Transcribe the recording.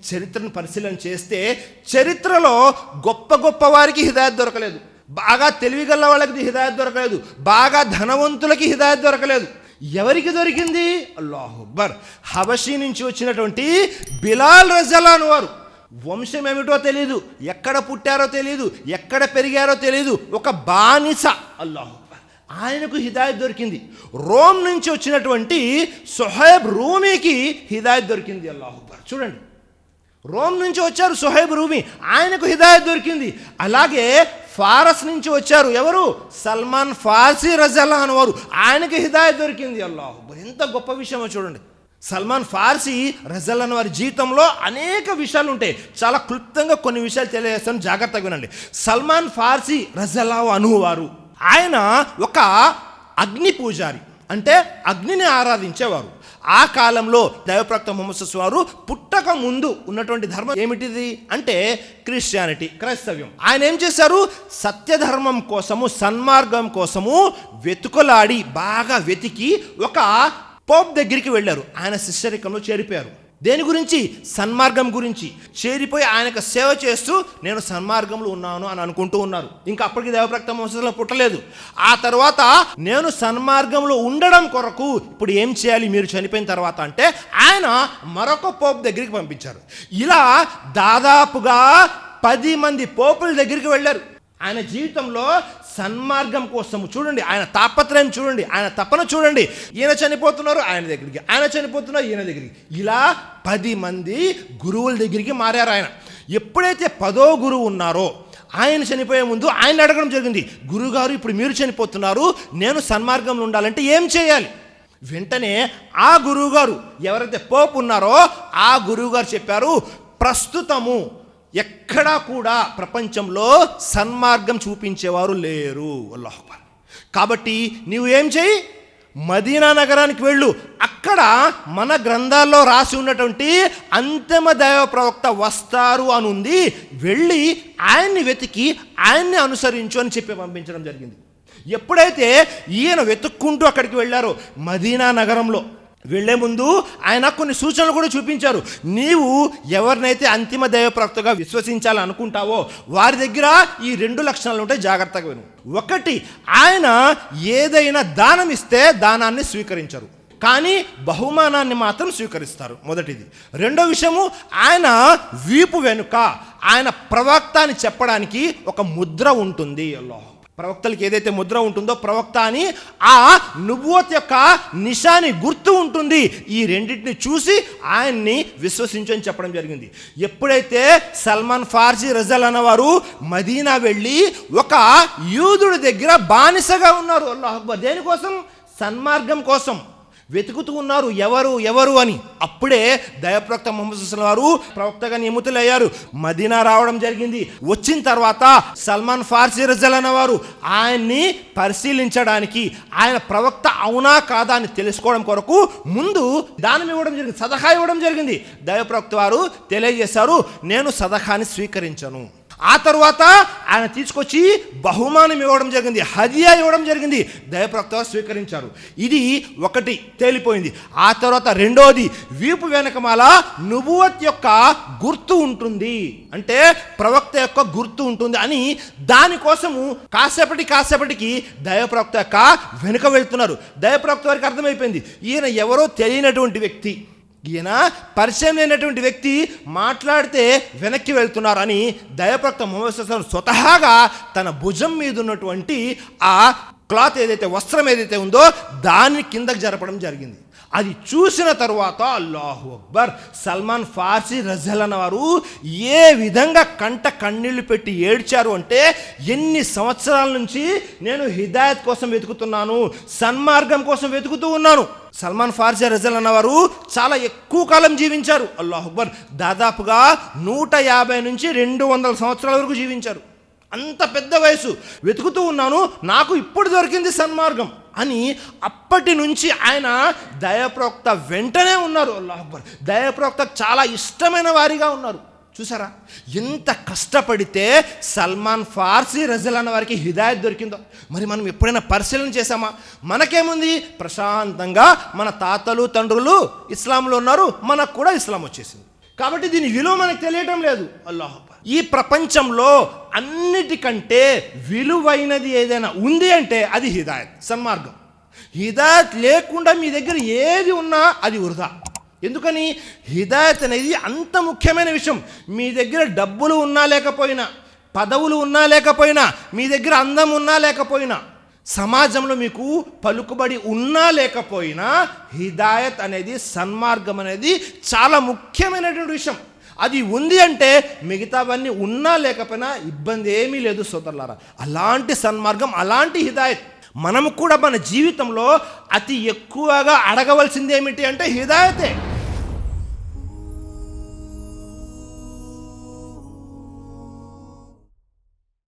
చరిత్రను పరిశీలన చేస్తే చరిత్రలో గొప్ప గొప్ప వారికి హిదాయత్ దొరకలేదు. బాగా తెలివిగల వాళ్ళకి హిదాయత్ దొరకలేదు. బాగా ధనవంతులకి హిదాయత్ దొరకలేదు. ఎవరికి దొరికింది? అల్లాహు అక్బర్. హబషీ నుంచి వచ్చినటువంటి బిలాల్ రజలాన్ వారు. వంశం ఏమిటో తెలియదు ఎక్కడ పుట్టారో తెలియదు ఎక్కడ పెరిగారో తెలియదు ఒక బానిస. అల్లాహు ఆయనకు హిదాయత్ దొరికింది. రోమ్ నుంచి వచ్చినటువంటి సొహైబ్ రూమీకి హిదాయత్ దొరికింది. అల్లాహు అక్బర్. చూడండి. రోమ్ నుంచి వచ్చారు సుహైబ్ రూమి. ఆయనకు హిదాయత్ దొరికింది. అలాగే ఫారస్ నుంచి వచ్చారు ఎవరు? సల్మాన్ ఫార్సీ రజల్లా వారు. ఆయనకి హిదాయత్ దొరికింది. అల్లాహ్ ఎంత గొప్ప విషయమో చూడండి. సల్మాన్ ఫార్సీ రజల్లాన్ వారి జీవితంలో అనేక విషయాలు ఉంటాయి. చాలా క్లుప్తంగా కొన్ని విషయాలు తెలియజేస్తాను. జాగ్రత్తగా వినండి. సల్మాన్ ఫార్సీ రజల్లా అనువారు ఆయన ఒక అగ్ని పూజారి. అంటే అగ్నిని ఆరాధించేవారు. ఆ కాలంలో దైవప్రక్త ముహమ్మద్ వారు పుట్టక ముందు ఉన్నటువంటి ధర్మం ఏమిటిది? అంటే క్రిస్టియానిటీ క్రైస్తవ్యం. ఆయన ఏం చేశారు? సత్యధర్మం కోసము సన్మార్గం కోసము వెతుకులాడి బాగా వెతికి ఒక పోప్ దగ్గరికి వెళ్ళారు. ఆయన శిష్యరికంలో చేరిపోయారు. దేని గురించి? సన్మార్గం గురించి. చేరిపోయి ఆయనకు సేవ చేస్తూ నేను సన్మార్గంలో ఉన్నాను అని అనుకుంటూ ఉన్నారు. ఇంకా అప్పటికి దేవప్రక్త వంశంలో పుట్టలేదు. ఆ తర్వాత నేను సన్మార్గంలో ఉండడం కొరకు ఇప్పుడు ఏం చేయాలి? మీరు చనిపోయిన తర్వాత అంటే ఆయన మరొక పోపు దగ్గరికి పంపించారు. ఇలా దాదాపుగా పది మంది పోపుల దగ్గరికి వెళ్ళారు. ఆయన జీవితంలో సన్మార్గం కోసం చూడండి ఆయన తాపత్రయం చూడండి ఆయన తపన చూడండి. ఈయన చనిపోతున్నారు ఆయన దగ్గరికి. ఆయన చనిపోతున్నారు ఈయన దగ్గరికి. ఇలా పది మంది గురువుల దగ్గరికి మారారు ఆయన. ఎప్పుడైతే పదో గురువు ఉన్నారో ఆయన చనిపోయే ముందు ఆయన అడగడం జరిగింది. గురుగారు ఇప్పుడు మీరు చనిపోతున్నారు నేను సన్మార్గంలో ఉండాలంటే ఏం చేయాలి? వెంటనే ఆ గురువుగారు ఎవరైతే పోపు ఉన్నారో ఆ గురువుగారు చెప్పారు ప్రస్తుతము ఎక్కడా కూడా ప్రపంచంలో సన్మార్గం చూపించేవారు లేరు. అల్లాహ్ కాబట్టి నీవు ఏం చేయి? మదీనా నగరానికి వెళ్ళు. అక్కడ మన గ్రంథాల్లో రాసి ఉన్నటువంటి అంతిమ దైవ ప్రవక్త వస్తారు అని ఉంది వెళ్ళి ఆయన్ని వెతికి ఆయన్ని అనుసరించు అని చెప్పి పంపించడం జరిగింది. ఎప్పుడైతే ఈయన వెతుక్కుంటూ అక్కడికి వెళ్ళారో మదీనా నగరంలో వెళ్ళే ముందు ఆయన కొన్ని సూచనలు కూడా చూపించారు. నీవు ఎవరినైతే అంతిమ దైవ విశ్వసించాలనుకుంటావో విశ్వసించాలని అనుకుంటావో వారి దగ్గర ఈ రెండు లక్షణాలు ఉంటే జాగ్రత్తగా విను. ఒకటి ఆయన ఏదైనా దానం ఇస్తే దానాన్ని స్వీకరించరు. కానీ బహుమానాన్ని మాత్రం స్వీకరిస్తారు. మొదటిది. రెండో విషయము ఆయన వీపు వెనుక ఆయన ప్రవక్త అని చెప్పడానికి ఒక ముద్ర ఉంటుంది. అల్లాహ్. ప్రవక్తలకి ఏదైతే ముద్ర ఉంటుందో ప్రవక్త అని ఆ నువ్వోత్ యొక్క నిషాని గుర్తు ఉంటుంది. ఈ రెండింటిని చూసి ఆయన్ని విశ్వసించని చెప్పడం జరిగింది. ఎప్పుడైతే సల్మాన్ ఫార్జీ రజల్ అన్నవారు మదీనా వెళ్ళి ఒక యూదుడి దగ్గర బానిసగా ఉన్నారు అల్లాహ్ అక్బర్. దేనికోసం? సన్మార్గం కోసం. వెతుకుతూ ఉన్నారు. ఎవరు? ఎవరు అని. అప్పుడే దయప్రవక్త మొహమ్మద్ వారు ప్రవక్తగా నియమితులయ్యారు మదీనా రావడం జరిగింది. వచ్చిన తర్వాత సల్మాన్ ఫార్సీ రజల్ అన్నవారు ఆయన్ని పరిశీలించడానికి ఆయన ప్రవక్త అవునా కాదా అని తెలుసుకోవడం కొరకు ముందు దానం ఇవ్వడం జరిగింది. సదహా ఇవ్వడం జరిగింది. దయప్రవక్త వారు తెలియజేశారు నేను సదహాని స్వీకరించను. ఆ తర్వాత ఆయన తీసుకొచ్చి బహుమానం ఇవ్వడం జరిగింది హదియా ఇవ్వడం జరిగింది దయప్రక్త స్వీకరించారు. ఇది ఒకటి తేలిపోయింది. ఆ తర్వాత రెండోది వీపు వెనకమాల నుబువత్ యొక్క గుర్తు ఉంటుంది. అంటే ప్రవక్త యొక్క గుర్తు ఉంటుంది అని దానికోసము కాసేపటి కాసేపటికి దయప్రవక్త యొక్క వెనుక వెళ్తున్నారు. దయప్రవక్త వారికి అర్థమైపోయింది. ఈయన ఎవరో తెలియనటువంటి వ్యక్తి. ఈయన పరిచయం లేనటువంటి వ్యక్తి మాట్లాడితే వెనక్కి వెళ్తున్నారని దయప్రక్త మొహమ్మద్ స్వతహాగా తన భుజం మీద ఉన్నటువంటి ఆ క్లాత్ ఏదైతే వస్త్రం ఏదైతే ఉందో దాన్ని కిందకు జరపడం జరిగింది. అది చూసిన తరువాత అల్లాహు అక్బర్ సల్మాన్ ఫార్సీ రజల్ అన్నవారు ఏ విధంగా కంట కన్నీళ్ళు పెట్టి ఏడ్చారు అంటే ఎన్ని సంవత్సరాల నుంచి నేను హిదాయత్ కోసం వెతుకుతున్నాను సన్మార్గం కోసం వెతుకుతూ ఉన్నాను. సల్మాన్ ఫార్సీ రజల్ అన్నవారు చాలా ఎక్కువ కాలం జీవించారు. అల్లాహ్ అక్బర్ దాదాపుగా నూట యాభై నుంచి రెండు వందల సంవత్సరాల వరకు జీవించారు. అంత పెద్ద వయసు. వెతుకుతూ ఉన్నాను నాకు ఇప్పుడు దొరికింది సన్మార్గం. అని అప్పటి నుంచి ఆయన దయప్రోక్త వెంటనే ఉన్నారు. అల్లాహ్ అక్బర్. దయప్రోక్త చాలా ఇష్టమైన వారిగా ఉన్నారు. చూసారా? ఎంత కష్టపడితే సల్మాన్ ఫార్సీ రజల్ అన్న వారికి హిదాయత్ దొరికిందో. మరి మనం ఎప్పుడైనా పరిశీలన చేసామా మనకేముంది? ప్రశాంతంగా మన తాతలు తండ్రులు ఇస్లాంలో ఉన్నారు. మనకు కూడా ఇస్లాం వచ్చేసింది. కాబట్టి దీని విలువ మనకు తెలియటం లేదు. అల్లాహ్ ఈ ప్రపంచంలో అన్నిటికంటే విలువైనది ఏదైనా ఉంది అంటే అది హిదాయత్ సన్మార్గం. హిదాయత్ లేకుండా మీ దగ్గర ఏది ఉన్నా అది వృధా. ఎందుకని? హిదాయత్ అనేది అంత ముఖ్యమైన విషయం. మీ దగ్గర డబ్బులు ఉన్నా లేకపోయినా పదవులు ఉన్నా లేకపోయినా మీ దగ్గర అందం ఉన్నా లేకపోయినా సమాజంలో మీకు పలుకుబడి ఉన్నా లేకపోయినా హిదాయత్ అనేది సన్మార్గం అనేది చాలా ముఖ్యమైనటువంటి విషయం. అది ఉంది అంటే మిగతావన్నీ ఉన్నా లేకపోయినా ఇబ్బంది ఏమీ లేదు సోదరులారా. అలాంటి సన్మార్గం అలాంటి హిదాయత్ మనము కూడా మన జీవితంలో అతి ఎక్కువగా అడగవలసింది ఏమిటి అంటే హిదాయతే.